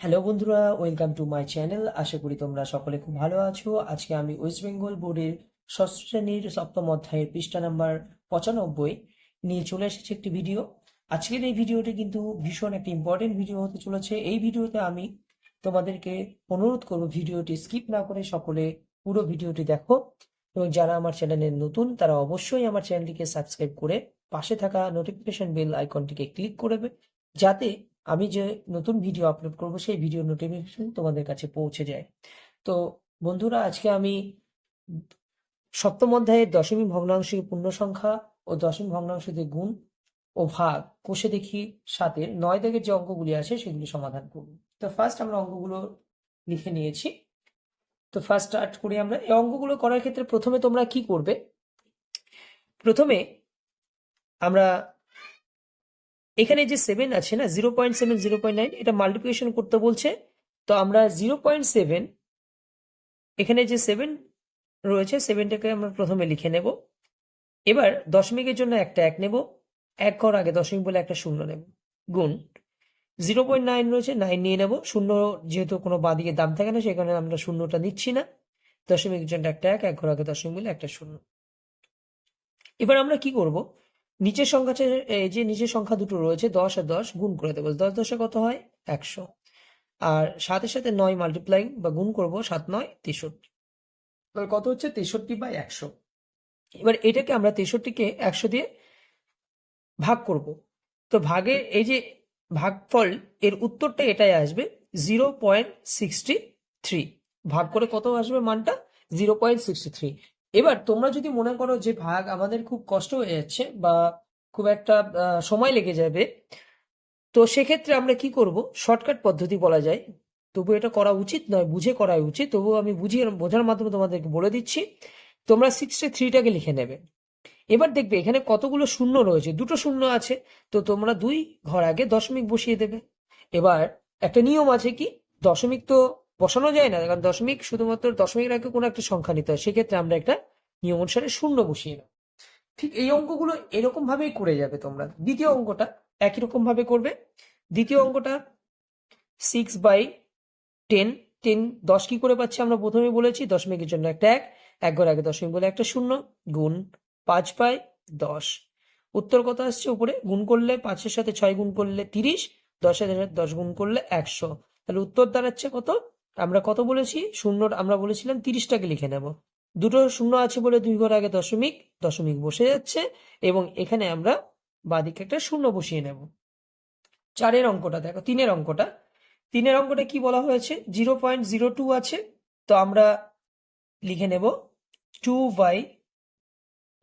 Hello বন্ধুরা welcome to my channel আশা করি তোমরা সকলে খুব ভালো আছো। আজকে আমি ওয়েস্ট বেঙ্গল বোর্ডের ষষ্ঠ শ্রেণির সপ্তম অধ্যায়ের পৃষ্ঠা নাম্বার পঁচানব্বই নিয়ে চলে এসেছি একটি ভিডিও আজকের এই ভিডিওটি কিন্তু ভীষণ একটি ইম্পর্টেন্ট ভিডিও হতে চলেছে। এই ভিডিওতে আমি তোমাদেরকে অনুরোধ করব ভিডিওটি স্কিপ না করে সকলে পুরো ভিডিওটি দেখো। এবং যারা আমার চ্যানেলে নতুন, তারা অবশ্যই আমার চ্যানেলটিকে সাবস্ক্রাইব করে পাশে থাকা নোটিফিকেশন বেল আইকনটিকে ক্লিক করবে যাতে আমি যে নতুন ভিডিও আপলোড করব, সেই ভিডিও নোটিফিকেশন তোমাদের কাছে পৌঁছে যায়। তো বন্ধুরা, আজকে আমি সপ্তম অধ্যায়ের দশমী ভগ্নাংশের পূর্ণ সংখ্যা ও দশমিক ভগ্নাংশতে গুণ ও ভাগ কোষে দেখি সাতের নয় দাগের যে অঙ্কগুলি আছে সেগুলি সমাধান করব। তো ফার্স্ট আমরা অঙ্কগুলো লিখে নিয়েছি। তো ফার্স্ট স্টার্ট করি আমরা। এই অঙ্কগুলো করার ক্ষেত্রে প্রথমে তোমরা কি করবে? প্রথমে আমরা এখানে যে সেভেন আছে না zero point seven zero point nine এটা মাল্টিপ্লিকেশন করতে বলছে। তো আমরা জিরো পয়েন্ট সেভেন এখানে যে সেভেন রয়েছে সেভেনটাকে আমরা প্রথমে লিখে নেব। এবার দশমিকের জন্য একটা এক নেব। এক ঘর আগে দশমিক বলে একটা শূন্য নেব। গুণ। জিরো পয়েন্ট নাইন রয়েছে নাইন নিয়ে নেব। শূন্য যেহেতু কোনো বাঁদিকে দাম থাকে না, সেখানে আমরা শূন্যটা নিচ্ছি না। দশমিকের জন্য একটা এক এক ঘর আগে দশমিক বলে একটা শূন্য। এবার আমরা কি করব? নিচের সংখ্যা এই যে নিচের সংখ্যা দুটো রয়েছে, দশ আর দশ, গুণ করে দেবো। দশ দশে কত হয়? একশো। আর সাথে সাথে নয় মাল্টিপ্লাই বা গুণ করব, সাত নয়, তেষট্টি। তাহলে কত হচ্ছে? তেষট্টি বাই একশো। এবার এটাকে আমরা তেষট্টিকে একশো দিয়ে ভাগ করব। তো ভাগে, এই যে ভাগফল, এর উত্তরটা এটাই আসবে, জিরো পয়েন্ট সিক্সটি থ্রি। ভাগ করে কত আসবে মানটা? Zero point sixty three. এবার তোমরা যদি মনে করো যে ভাগ আমাদের খুব কষ্ট হয়ে যাচ্ছে বা খুব একটা সময় লেগে যাবে, তো সেক্ষেত্রে আমরা কি করব? শর্টকাট পদ্ধতি বলা যায়। তবু এটা করা উচিত নয়, বুঝে করাই উচিত। তবু আমি বুঝিয়ে, বোঝার মাধ্যমে তোমাদেরকে বলে দিচ্ছি, তোমরা সিক্সটি থ্রিটাকে লিখে নেবে। এবার দেখবে এখানে কতগুলো শূন্য রয়েছে। দুটো শূন্য আছে, তো তোমরা দুই ঘর আগে দশমিক বসিয়ে দেবে। এবার একটা নিয়ম আছে কি? দশমিক তো বসানো যায় না, কারণ দশমিক শুধুমাত্র দশমিক আগে কোনো একটা সংখ্যা নিতে হয়। সেক্ষেত্রে আমরা একটা নিয়ম অনুসারে শূন্য বসিয়ে নেব। ঠিক এই অঙ্কগুলো এরকম ভাবেই করে যাবে তোমরা। দ্বিতীয় অঙ্কটা একই রকম ভাবে করবে। দ্বিতীয় অঙ্কটা সিক্স বাই টেন টেন দশ কি করে পাচ্ছি আমরা প্রথমে বলেছি, দশমিকের জন্য একটা এক এক ঘর আগে দশমিক বলে একটা শূন্য, গুণ পাঁচ বাই দশ। উত্তর কত আসছে উপরে? গুণ করলে পাঁচের সাথে ছয় গুণ করলে তিরিশ, দশের দশ গুণ করলে একশো। তাহলে উত্তর দাঁড়াচ্ছে কত? আমরা কত বলেছি? শূন্য আমরা বলেছিলাম তিরিশটাকে লিখে নেব। দুটো শূন্য আছে বলে দুই ঘর আগে দশমিক দশমিক বসে যাচ্ছে এবং এখানে আমরা বাদিকে একটা শূন্য বসিয়ে নেব। চারের অঙ্কটা দেখো, তিনের অঙ্কটা। তিনের অঙ্কটা কি বলা হয়েছে? জিরো পয়েন্ট জিরো টু আছে। তো আমরা লিখে নেব two by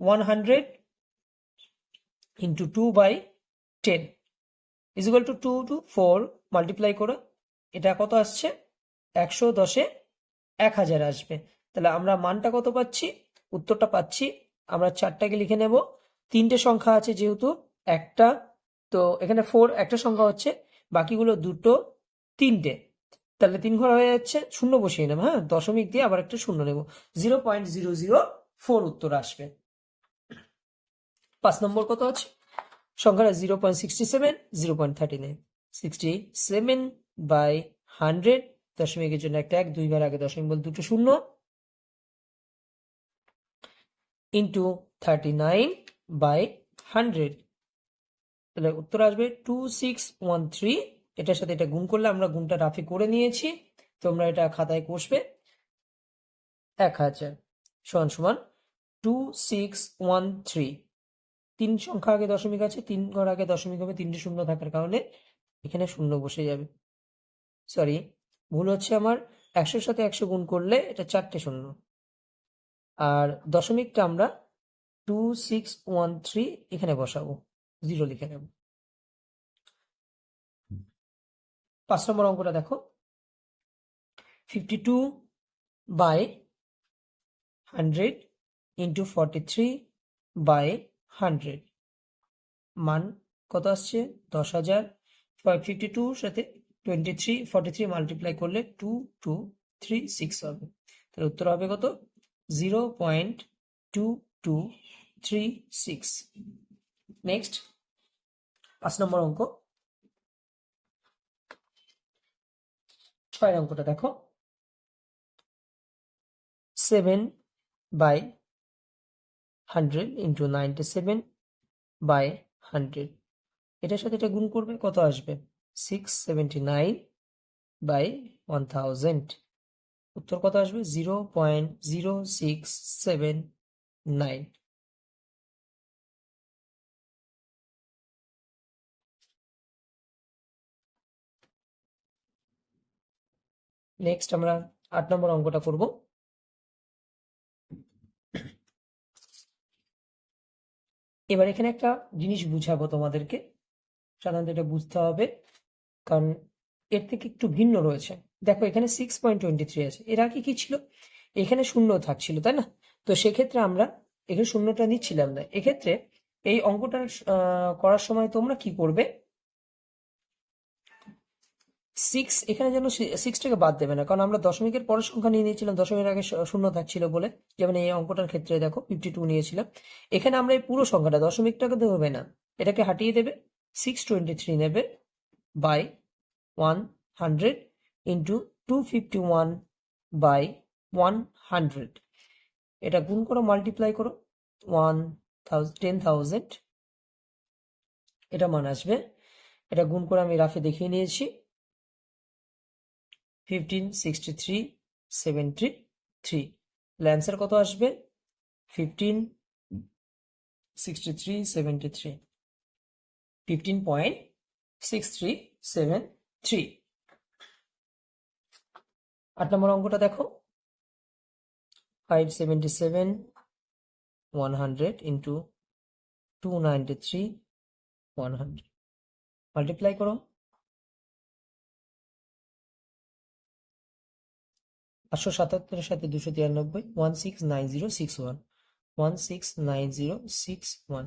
one hundred into two by ten. Is equal two two two four, multiply করো। এটা কত আসছে? একশো দশে এক হাজার আসবে। তাহলে আমরা মানটা কত পাচ্ছি? উত্তরটা পাচ্ছি, আমরা চারটাকে লিখে নেব। তিনটে সংখ্যা আছে যেহেতু একটা, তো এখানে ফোর একটা সংখ্যা হচ্ছে, বাকিগুলো দুটো তিনটে। তাহলে তিন ঘর হয়ে যাচ্ছে, শূন্য বসিয়ে নেব হ্যাঁ? দশমিক দিয়ে আবার একটা শূন্য নেব। Zero point zero zero four উত্তর আসবে। পাঁচ নম্বর কত আছে? সংখ্যাটা zero point sixty seven zero point thirty nine sixty seven by hundred দশমিকের জন্য একটা এক দুই ঘর আগে দশমিক বল দুটো শূন্য। Into thirty nine by hundred তাহলে উত্তর আসবে টু সিক্স ওয়ান থ্রি এটার সাথে এটা গুণ করলে আমরা গুণটা রাফি করে নিয়েছি। তোমরা এটা খাতায় কষবে। এক হাজার সমান সমান টু সিক্স ওয়ান থ্রি তিন সংখ্যা আগে দশমিক আছে, তিন ঘর আগে দশমিক হবে, তিনটে শূন্য থাকার কারণে এখানে শূন্য বসে যাবে। সরি ভুল হচ্ছে আমার, একশোর সাথে একশো গুণ করলে এটা চারটে শূন্য। আর দশমিকটা আমরা টু সিক্স ওয়ান থ্রি এখানে বসাবো জিরো লিখে নেব। পাঁচ নম্বর অঙ্কটা দেখো fifty two by hundred into forty three by hundred মান কত আসছে? দশ হাজার। ফিফটি টুর সাথে টোয়েন্টি থ্রি থ্রি মাল্টিপ্লাই করলে টু টু থ্রি সিক্স হবে। তাহলে উত্তর হবে কত? Zero point two two three six next পাঁচ নম্বর অঙ্ক। ছয় অঙ্কটা দেখো। Seven by hundred into ninety seven by hundred এটার সাথে এটা গুণ করবে, কত আসবে? Six seventy nine by one thousand উত্তর কত আসবে? Zero point zero six seven nine next আমরা আট নম্বর অঙ্কটা করব। এবার এখানে একটা জিনিস বুঝাবো তোমাদেরকে। সাধারণত এটা বুঝতে হবে। কারণ এর থেকে একটু ভিন্ন রয়েছে। দেখো, এখানে সিক্স পয়েন্ট টোয়েন্টি থ্রি আছে। এর আগে কি ছিল? এখানে শূন্য থাকছিল, তাই না? তো সেক্ষেত্রে আমরা এখানে শূন্যটা নিচ্ছিলাম না। এক্ষেত্রে এই অঙ্কটা করার সময় তোমরা কি করবে? সিক্স এখানে যেন সিক্সটাকে বাদ দেবে না। কারণ আমরা দশমিকের পরের সংখ্যা নিয়ে নিয়েছিলাম, দশমিকের আগে শূন্য থাকছিল বলে। যেমন এই অঙ্কটার ক্ষেত্রে দেখো ফিফটি টু নিয়েছিলাম। এখানে আমরা এই পুরো সংখ্যাটা, দশমিকটাকে দেবে না, এটাকে হাটিয়ে দেবে সিক্স টোয়েন্টি থ্রি নেবে two fifty one by one hundred এটা গুণ করো মাল্টিপ্লাই করো ওয়ান টেন থাউজেন্ড এটা মান আসবে। এটা গুণ করে আমি রাফে দেখিয়ে নিয়েছি। Fifteen sixty three seventy three answer কত আসবে? Fifteen sixty three seventy three fifteen point six three seven three আট নম্বর অঙ্কটা দেখো। Five seventy seven one hundred into two ninety three one hundred multiply করো। পাঁচশো সাতাত্তরের সাথে দুশো তিরানব্বই one six nine zero six one one six nine zero six one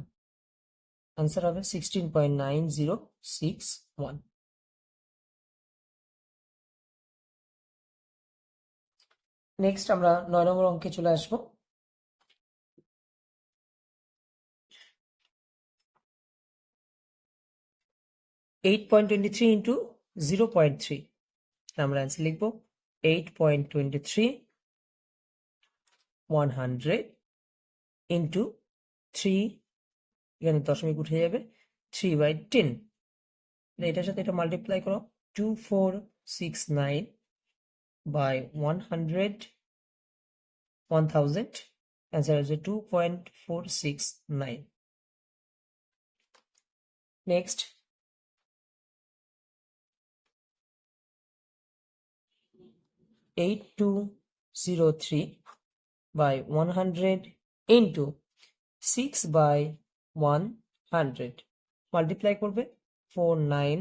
answer হবে sixteen point nine zero six one next আমরা নয় নম্বর অঙ্কে চলে আসব। Eight point twenty three into zero point three আমরা অ্যান্সার লিখব eight point twenty three one hundred into three এখানে দশমিক উঠে যাবে। থ্রি বাই টেন এটার সাথে এটা মাল্টিপ্লাই করো। Two four six nine by one hundred one thousand answer হচ্ছে two point four six nine next eight two zero three by one hundred into six by one hundred multiply করবে four nine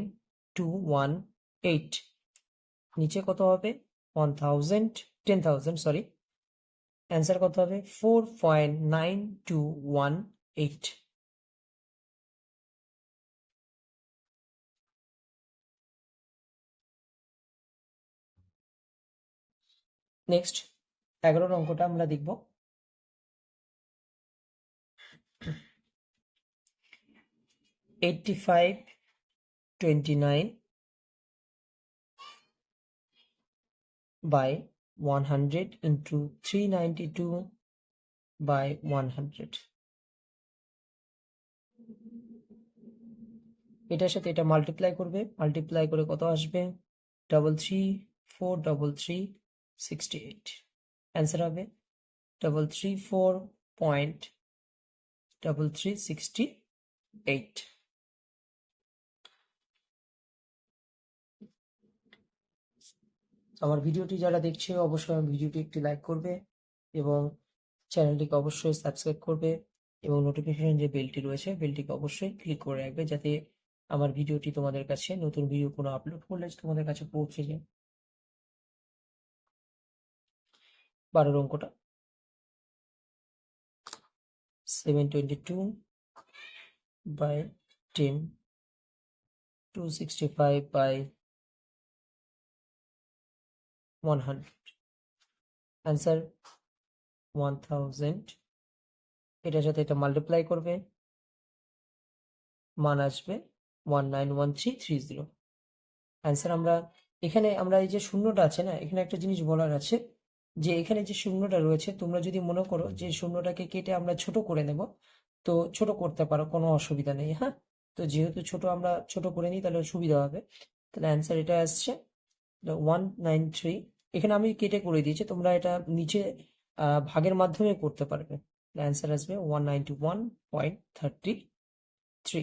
two one eight নিচে কত হবে? One thousand ten thousand sorry answer কত হবে? Four point nine two one eight next এগারোর অঙ্কটা আমরা দেখব। Eighty five twenty nine by 100 into 392 by 100 এটার সাথে এটা মাল্টিপ্লাই করবে মাল্টিপ্লাই করে কত আসবে? Double three four double three sixty eight answer হবে double three four point double three sixty eight আমার ভিডিওটি যারা দেখছে, অবশ্যই আমার ভিডিওটি একটি লাইক করবে এবং চ্যানেলটিকে অবশ্যই সাবস্ক্রাইব করবে এবং নোটিফিকেশন যে বেলটি রয়েছে বেলটিকে অবশ্যই ক্লিক করে রাখবে যাতে আমার ভিডিওটি তোমাদের কাছে, নতুন ভিডিও কোনো আপলোড করলে তোমাদের কাছে পৌঁছে যায়। বারোর অঙ্কটা seven twenty two by ten two sixty five by one hundred answer one thousand এটা মাল্টিপ্লাই করবে। মান আসবে one nine one three three আমরা এখানে, আমরা এই যে শূন্যটা আছে না, এখানে একটা জিনিস বলার আছে যে এখানে যে শূন্যটা রয়েছে, তোমরা যদি মনে করো যে শূন্যটাকে কেটে আমরা ছোট করে নেব, তো ছোট করতে পারো, কোনো অসুবিধা নেই হ্যাঁ? তো যেহেতু ছোট, আমরা ছোট করে নিই, তাহলে সুবিধা হবে। তাহলে অ্যান্সার এটা আসছে ওয়ান নাইন থ্রি এখানে আমি কেটে করে দিয়েছি, তোমরা এটা নিচে ভাগের মাধ্যমে করতে পারবে। অ্যান্সার আসবে one ninety one point thirty three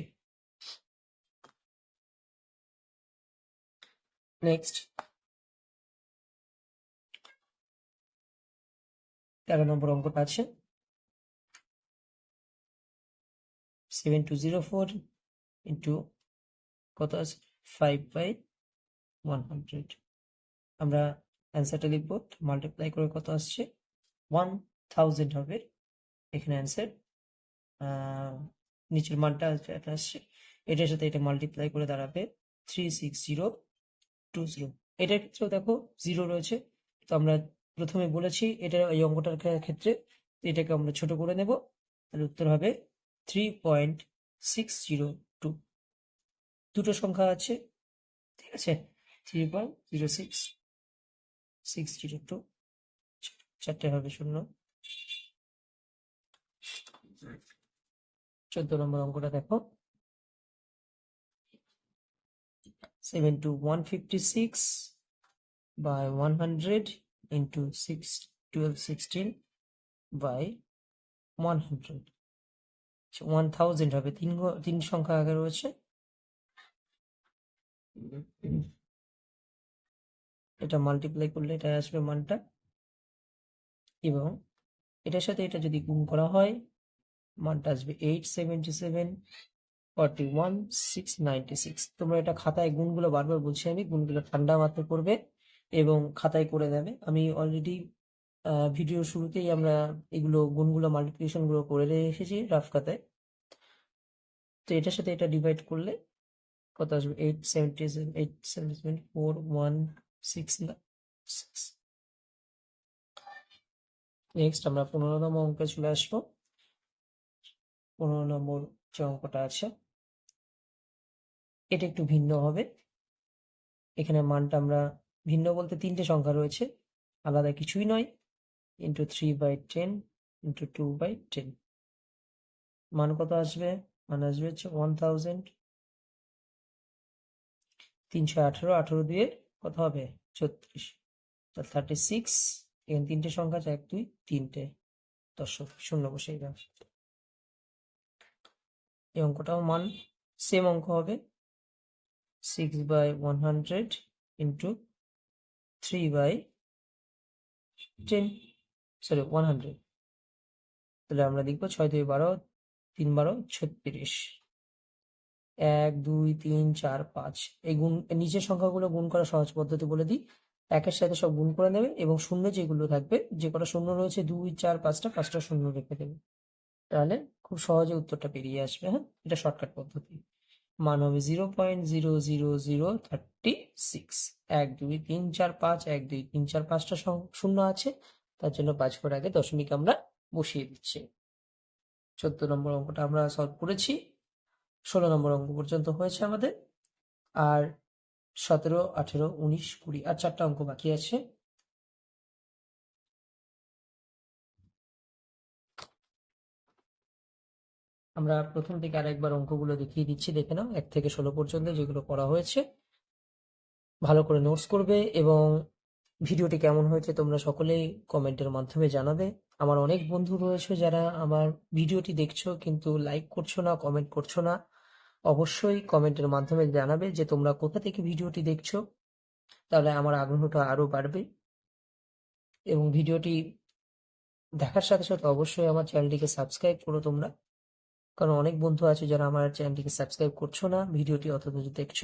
next তেরো নম্বর অঙ্কটা আছে। Seven two zero four into কত আছে? ফাইভ বাই ওয়ান হান্ড্রেড আমরা অ্যান্সারটা লিখব। মাল্টিপ্লাই করে কত আসছে? ওয়ান থাউজেন্ড হবে। এখানে অ্যান্সার নিচের মানটা এটা আসছে। এটার সাথে এটা মাল্টিপ্লাই করে দাঁড়াবে three six zero two zero এটার ক্ষেত্রেও দেখো জিরো রয়েছে। তো আমরা প্রথমে বলেছি এটা এই অঙ্কটার ক্ষেত্রে এটাকে আমরা ছোট করে নেব। তাহলে উত্তর হবে three point six zero two দুটো সংখ্যা আছে। ঠিক আছে? Three point zero six six zero two চারটে হবে শূন্য। চোদ্দ নম্বর অঙ্কটা দেখো। Seven two one fifty six by one hundred into six twelve sixteen by one hundred one thousand হবে। তিন তিন সংখ্যা আগে রয়েছে। এটা মাল্টিপ্লাই করলে এটা আসবে মানটা। এবং এটার সাথে এটা যদি গুণ করা হয়, মানটা আসবে eight seventy seven forty one six ninety six তোমরা এটা খাতায় গুণগুলো বারবার বলছি আমি, গুণগুলো ঠান্ডা মাথায় করবে এবং খাতায় করে দেবে। আমি অলরেডি ভিডিও শুরুতেই আমরা এগুলো, গুণগুলো মাল্টিপ্লিকেশনগুলো করে রেখেছি রাফ খাতায় তো এটার সাথে এটা ডিভাইড করলে কত আসবে? Eight seventy seven eight seventy seven four one six six next আমরা পনেরো নম্বর অঙ্কে চলে আসব। পনেরো নম্বর যে অঙ্কটা আছে, এটা একটু ভিন্ন হবে। এখানে মানটা আমরা ভিন্ন বলতে তিনটে সংখ্যা রয়েছে, আলাদা কিছুই নয়। Into three by ten into two by ten মান কত আসবে? মান আসবে হচ্ছে ওয়ান থাউজেন্ড তিনশো আঠেরো আঠেরো দিয়ে কত হবে? ছত্রিশ। থার্টি সিক্স এখানে তিনটে সংখ্যা আছে এক, দুই, তিনটে। দশক শূন্য বসে গেল এই অঙ্কটাও মান সেম অঙ্ক হবে। Six by one hundred into three by ten sorry one hundred তাহলে আমরা লিখব ছয় দুই বারো, তিন বারো, ছত্রিশ। এক, দুই, তিন, চার, পাঁচ। এই গুণ নিচের সংখ্যাগুলো গুণ করা সহজ পদ্ধতি বলে দিই। একের সাথে সব গুণ করে নেবে এবং শূন্য যেগুলো থাকবে, যে কটা শূন্য রয়েছে, দুই, চার, পাঁচটা পাঁচটা শূন্য রেখে দেবে। তাহলে খুব সহজে উত্তরটা পেরিয়ে আসবে হ্যাঁ? এটা শর্টকাট পদ্ধতি। মান হবে zero point zero zero zero thirty six. এক, দুই, তিন, চার, পাঁচ, এক, দুই, তিন, চার, পাঁচটা শূন্য আছে। তার জন্য পাঁচ করে আগে দশমিক আমরা বসিয়ে দিচ্ছি। চোদ্দ নম্বর অঙ্কটা আমরা সলভ করেছি। ষোলো নম্বর অঙ্ক পর্যন্ত হয়েছে আমাদের। আর সতেরো, আঠেরো, উনিশ, কুড়ি আর চারটা অঙ্ক বাকি আছে। আমরা প্রথম থেকে আরেকবার অঙ্কগুলো দেখিয়ে দিচ্ছি, দেখে নাও, এক থেকে ষোলো পর্যন্ত যেগুলো করা হয়েছে। ভালো করে নোটস করবে এবং ভিডিওটি কেমন হয়েছে তোমরা সকলেই কমেন্টের মাধ্যমে জানাবে। আমার অনেক বন্ধু রয়েছে যারা আমার ভিডিওটি দেখছ কিন্তু লাইক করছ না কমেন্ট করছ না। অবশ্যই কমেন্টের মাধ্যমে জানাবে যে তোমরা কোথা থেকে ভিডিওটি দেখছ। তাহলে আমার আগ্রহটা আরও বাড়বে। এবং ভিডিওটি দেখার সাথে সাথে অবশ্যই আমার চ্যানেলটিকে সাবস্ক্রাইব করো তোমরা। কারণ অনেক বন্ধু আছে যারা আমার চ্যানেলটিকে সাবস্ক্রাইব করছ না, ভিডিওটি অথচ দেখছ,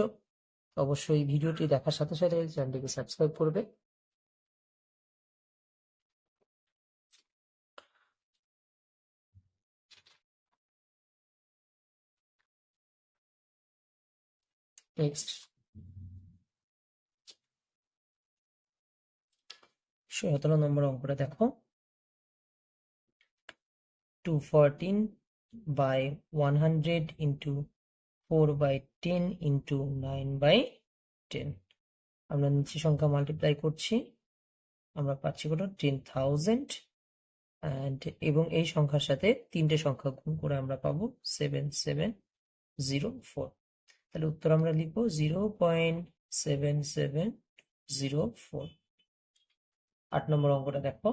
অবশ্যই ভিডিওটি দেখার সাথে সাথে চ্যানেলটিকে সাবস্ক্রাইব করবে। নেক্সট সতেরো নম্বর অঙ্কটা দেখো। Two fourteen by one hundred into four by ten into nine by ten আমরা নিচে সংখ্যা মাল্টিপ্লাই করছি। আমরা পাচ্ছি কত? টেন থাউজেন্ড অ্যান্ড এবং এই সংখ্যার সাথে তিনটে সংখ্যা গুণ করে আমরা পাবো সেভেন সেভেন জিরো ফোর তাহলে উত্তর আমরা লিখব zero point seven seven zero four আট নম্বর অঙ্কটা দেখো।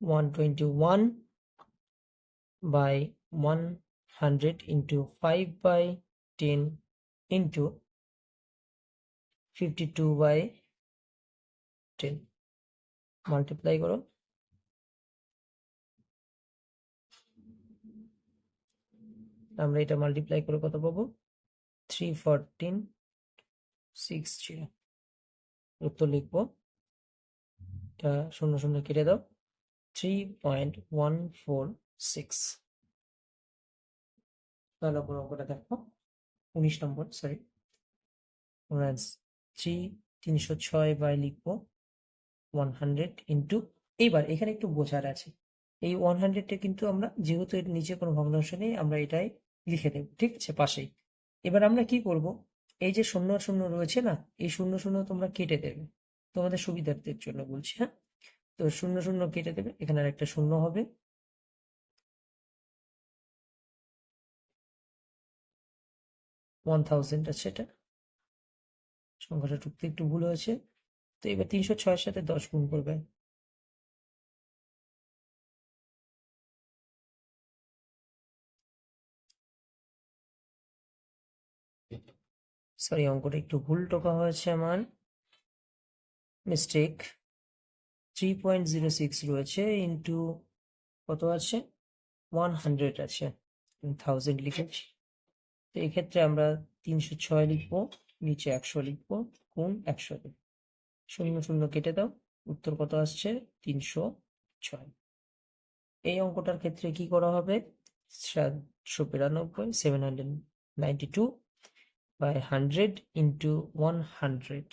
One twenty one by one hundred into five by ten into fifty two by ten multiply করো। আমরা এটা মাল্টিপ্লাই করে কত পাবো? থ্রি ফোরটিন সিক্স জিরো উত্তর লিখব। এটা শূন্য শূন্য কেটে দাও। Three point one four six তাহলে অপর অঙ্কটা দেখো। উনিশ নম্বর সরি থ্রি তিনশো ছয় বাই লিখব। ওয়ান হান্ড্রেড ইন্টু এইবার এখানে একটু বোঝার আছে। এই ওয়ান হান্ড্রেডটা কিন্তু আমরা যেহেতু এর নিচে কোনো ভগ্নাংশ নেই, আমরা এটাই লিখে দেব ঠিক আছে? পাশেই। এবার আমরা কি করব? এই যে শূন্য শূন্য রয়েছে না, এই শূন্য শূন্য তোমরা কেটে দেবে। তোমাদের সুবিধার্থের জন্য বলছি হ্যাঁ? তো শূন্য শূন্য কেটে দেবে, এখানে আর একটা শূন্য হবে। ওয়ান থাউজেন্ড আছে এটা। সংখ্যাটা টুকতে একটু ভুল হয়েছে। তো এবার তিনশো ছয়ের সাথে দশ গুণ করবে। সরি অঙ্কটা একটু ভুল টোকা হয়েছে আমার। Mistake three point zero six রয়েছে ইন্টু কত আছে? ওয়ান হান্ড্রেড আছে। থাউজেন্ড লিখেছি। তো এক্ষেত্রে আমরা তিনশো ছয় লিখব, নিচে একশো লিখব কোন একশো লিখব। শূন্য শূন্য কেটে দাও, উত্তর কত আসছে? তিনশো ছয়। এই অঙ্কটার ক্ষেত্রে কি করা হবে? সাতশো বিরানব্বই seven hundred ninety two by hundred into one hundred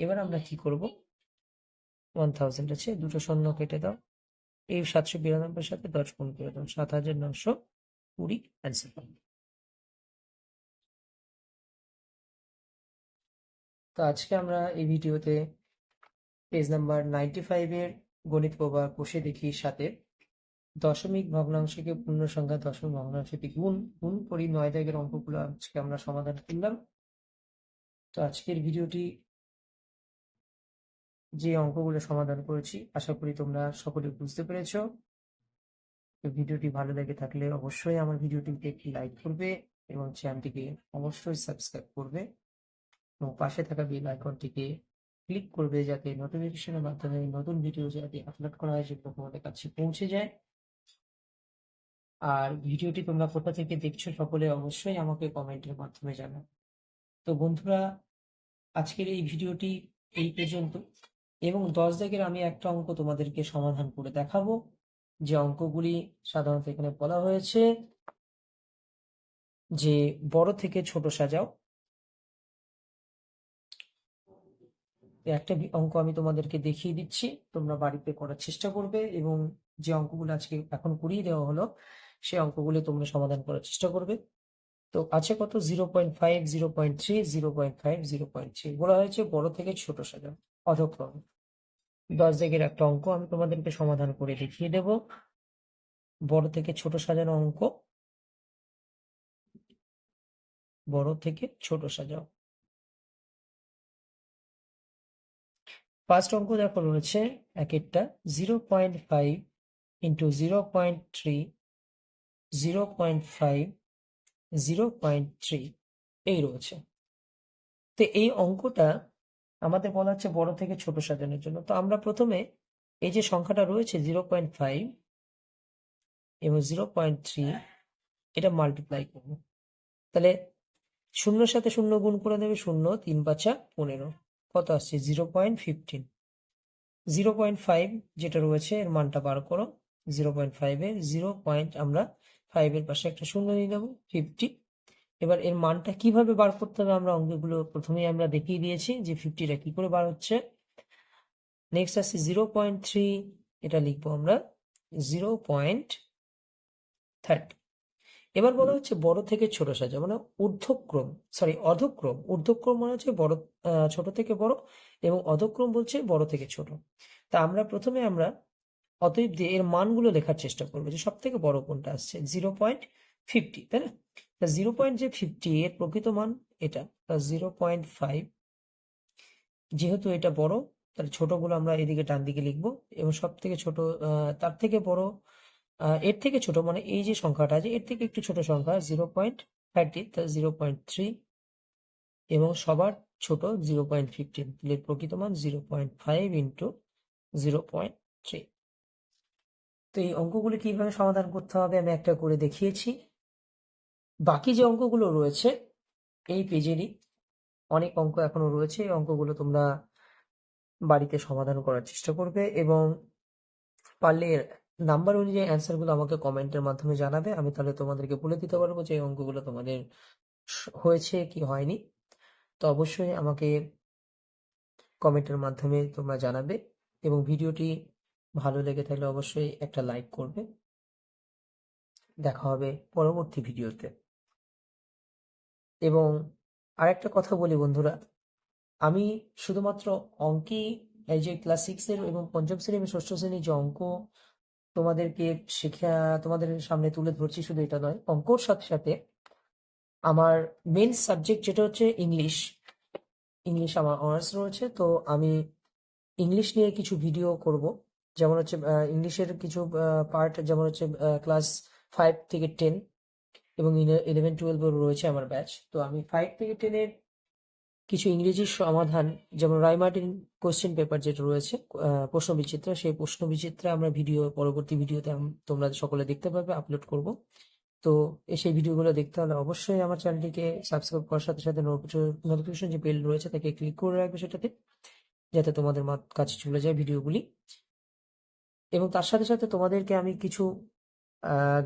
এবার আমরা কি করব? ওয়ান থাউজেন্ড আছে, দুটো শূন্য কেটে দাও। এই সাতশো বিরানব্বই সাথে দশ গুণ করে দাও, সাত হাজার নশো কুড়ি অ্যান্সার পাবে তো আজকে আমরা এই ভিডিওতে পেজ নাম্বার নাইনটি ফাইভের গণিত প্রবাহ কষে দেখি সাথে দশমিক ভগ্নাংশকে পূর্ণ সংখ্যা দশমিক ভগ্নাংশটি গুণ গুণ করি নয় দাগের অঙ্কগুলো আজকে আমরা সমাধান করলাম। তো আজকের ভিডিওটি যে অঙ্কগুলো সমাধান করেছি, আশা করি তোমরা সকলে বুঝতে পেরেছ। ভিডিওটি ভালো লেগে থাকলে অবশ্যই আমার ভিডিওটিকে একটি লাইক করবে এবং চ্যানেলটিকে অবশ্যই সাবস্ক্রাইব করবে। এবং পাশে থাকা বেল আইকনটিকে ক্লিক করবে যাতে নোটিফিকেশনের মাধ্যমে নতুন ভিডিও যাতে আপলোড করা হয় সেগুলো তোমাদের কাছে পৌঁছে যায়। আর ভিডিওটি তোমরা কোথা থেকে দেখছ সকলে অবশ্যই আমাকে কমেন্টের মাধ্যমে জানাও। তো বন্ধুরা, আজকের এই ভিডিওটি এই পর্যন্ত। এবং দশ দাগের আমি একটা অঙ্ক তোমাদেরকে সমাধান করে দেখাবো। যে অঙ্কগুলি সাধারণত এখানে বলা হয়েছে যে বড় থেকে ছোট সাজাও। একটা অঙ্ক আমি তোমাদেরকে দেখিয়ে দিচ্ছি। তোমরা বাড়িতে করার চেষ্টা করবে। এবং যে অঙ্কগুলো আজকে এখন করিয়ে দেওয়া হলো সেই অঙ্কগুলি তোমরা সমাধান করার চেষ্টা করবে। তো আছে কত? Zero point five zero point three zero point five zero point three বলা হয়েছে বড় থেকে ছোট সাজাও অধক্রমে দশ দিকের একটা অঙ্ক আমি তোমাদেরকে সমাধান করে দেখিয়ে দেব। বড় থেকে ছোট সাজানো অঙ্ক। বড় থেকে ছোট সাজাও। ফার্স্ট অঙ্ক দেখো রয়েছে এক একটা zero point five into zero point three zero point five zero point three এই রয়েছে। তো এই অঙ্কটা আমাদের বলা হচ্ছে বড় থেকে ছোট সাজানোর জন্য। তো আমরা প্রথমে এই যে সংখ্যাটা রয়েছে জিরো পয়েন্ট ফাইভ এবং জিরো পয়েন্ট থ্রি এটা মাল্টিপ্লাই করব। তাহলে শূন্যর সাথে শূন্য গুণ করে দেবে শূন্য, তিন পাঁচা পনেরো। কত আসছে? Zero point fifteen zero point five যেটা রয়েছে, এর মানটা বার করো। জিরো পয়েন্ট ফাইভের জিরো পয়েন্ট আমরা ফাইভের পাশে একটা শূন্য নিয়ে নেব ফিফটি এবার এর মানটা কীভাবে বার করতে হবে আমরা অঙ্কগুলো প্রথমেই আমরা দেখিয়ে দিয়েছি যে ফিফটিটা কি করে বার হচ্ছে। নেক্সট আসছে জিরো পয়েন্ট থ্রি এটা লিখব আমরা জিরো পয়েন্ট থার্টি এবার বলা হচ্ছে বড় থেকে ছোট সাজা মানে ঊর্ধ্বক্রম সরি অধক্রম। ঊর্ধ্বক্রম মানে হচ্ছে বড় ছোট থেকে বড় এবং অধক্রম বলছে বড় থেকে ছোট। তা আমরা প্রথমে আমরা অতএব দিয়ে এর মানগুলো লেখার চেষ্টা করব যে সব থেকে বড় কোনটা আসছে? জিরো পয়েন্ট ফিফটি তাই না? জিরো পয়েন্ট যে ফিফটি এর প্রকৃত মান এটা জিরো পয়েন্ট ফাইভ যেহেতু এটা বড়, তাহলে ছোটগুলো আমরা এদিকে ডান দিকে লিখব, এবং সব থেকে ছোট তার থেকে বড় এর থেকে ছোট মানে এই যে সংখ্যাটা আছে, এর থেকে একটু ছোট সংখ্যা zero point thirty zero point three এবং সবার ছোট জিরো পয়েন্ট ফিফটিন প্রকৃত মান zero point five into zero point three তো এই অঙ্কগুলো কীভাবে সমাধান করতে হবে আমি একটা করে দেখিয়েছি। বাকি যে অঙ্কগুলো রয়েছে, এই পেজেরই অনেক অঙ্ক এখনও রয়েছে। এই অঙ্কগুলো তোমরা বাড়িতে সমাধান করার চেষ্টা করবে এবং পারলে নাম্বার অনুযায়ী অ্যান্সারগুলো আমাকে কমেন্টের মাধ্যমে জানাবে। আমি তাহলে তোমাদেরকে বলে দিতে পারব যে এই অঙ্কগুলো তোমাদের হয়েছে কি হয়নি। তো অবশ্যই আমাকে কমেন্টের মাধ্যমে তোমরা জানাবে এবং ভিডিওটি ভালো লেগে থাকলে অবশ্যই একটা লাইক করবে। দেখা হবে পরবর্তী ভিডিওতে এবং আরেকটা কথা বলি বন্ধুরা, আমি শুধুমাত্র অঙ্কেই এই যে ক্লাস সিক্সের এবং পঞ্চম শ্রেণি এবং ষষ্ঠ শ্রেণির যে অঙ্ক তোমাদেরকে শিক্ষা তোমাদের সামনে তুলে ধরছি শুধু এটা নয়, অঙ্কর সাথে সাথে আমার মেন সাবজেক্ট যেটা হচ্ছে ইংলিশ ইংলিশ আমার অনার্স রয়েছে, তো আমি ইংলিশ নিয়ে কিছু ভিডিও করব। যেমন হচ্ছে ইংলিশের কিছু পার্ট যেমন হচ্ছে ক্লাস ফাইভ থেকে টেন এবং ইলেভেন টুয়েলভ রয়েছে আমার ব্যাচ তো আমি ফাইভ থেকে টেনের কিছু ইংরেজির সমাধান, যেমন রায়মার্টিন কোশ্চেন পেপার যেটা রয়েছে প্রশ্ন বিচিত্রা, সেই প্রশ্ন বিচিত্রা আমরা ভিডিও পরবর্তী ভিডিওতে তোমরা সকলে দেখতে পাবে আপলোড করব। তো সেই ভিডিওগুলো দেখতে হলে অবশ্যই আমার চ্যানেলটিকে সাবস্ক্রাইব করার সাথে সাথে নোটিফিকেশন যে বেল রয়েছে, তাকে ক্লিক করে রাখবে সেটাতে, যাতে তোমাদের কাছে চলে যায় ভিডিওগুলি এবং তার সাথে সাথে তোমাদেরকে আমি কিছু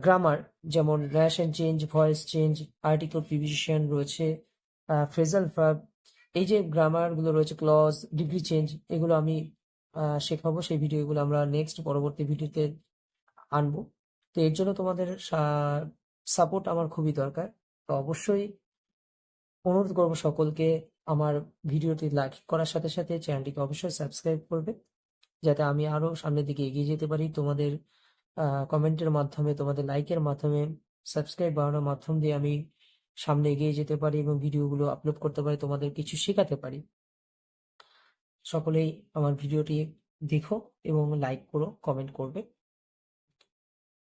গ্রামার যেমন and change voice change article preposition রয়েছে ফ্রেজাল ভার্ব এই যে গ্রামারগুলো রয়েছে ক্লজ ডিগ্রি চেঞ্জ এগুলো আমি শেখাবো, সেই ভিডিওগুলো আমরা নেক্সট পরবর্তী ভিডিওতে আনব। তো এর জন্য তোমাদের সাপোর্ট আমার খুবই দরকার। তো অবশ্যই অনুরোধ করব সকলকে আমার ভিডিওটি লাইক করার সাথে সাথে চ্যানেলটিকে অবশ্যই সাবস্ক্রাইব করবে। যাতে আমি আরও সামনের দিকে এগিয়ে যেতে পারি। তোমাদের কমেন্টের মাধ্যমে, তোমাদের লাইকের মাধ্যমে সাবস্ক্রাইব বাড়ানোর মাধ্যম দিয়ে আমি সামনে এগিয়ে যেতে পারি এবং ভিডিওগুলো আপলোড করতে পারি, তোমাদের কিছু শেখাতে পারি। সকলেই আমার ভিডিওটি দেখো এবং লাইক করো কমেন্ট করবে।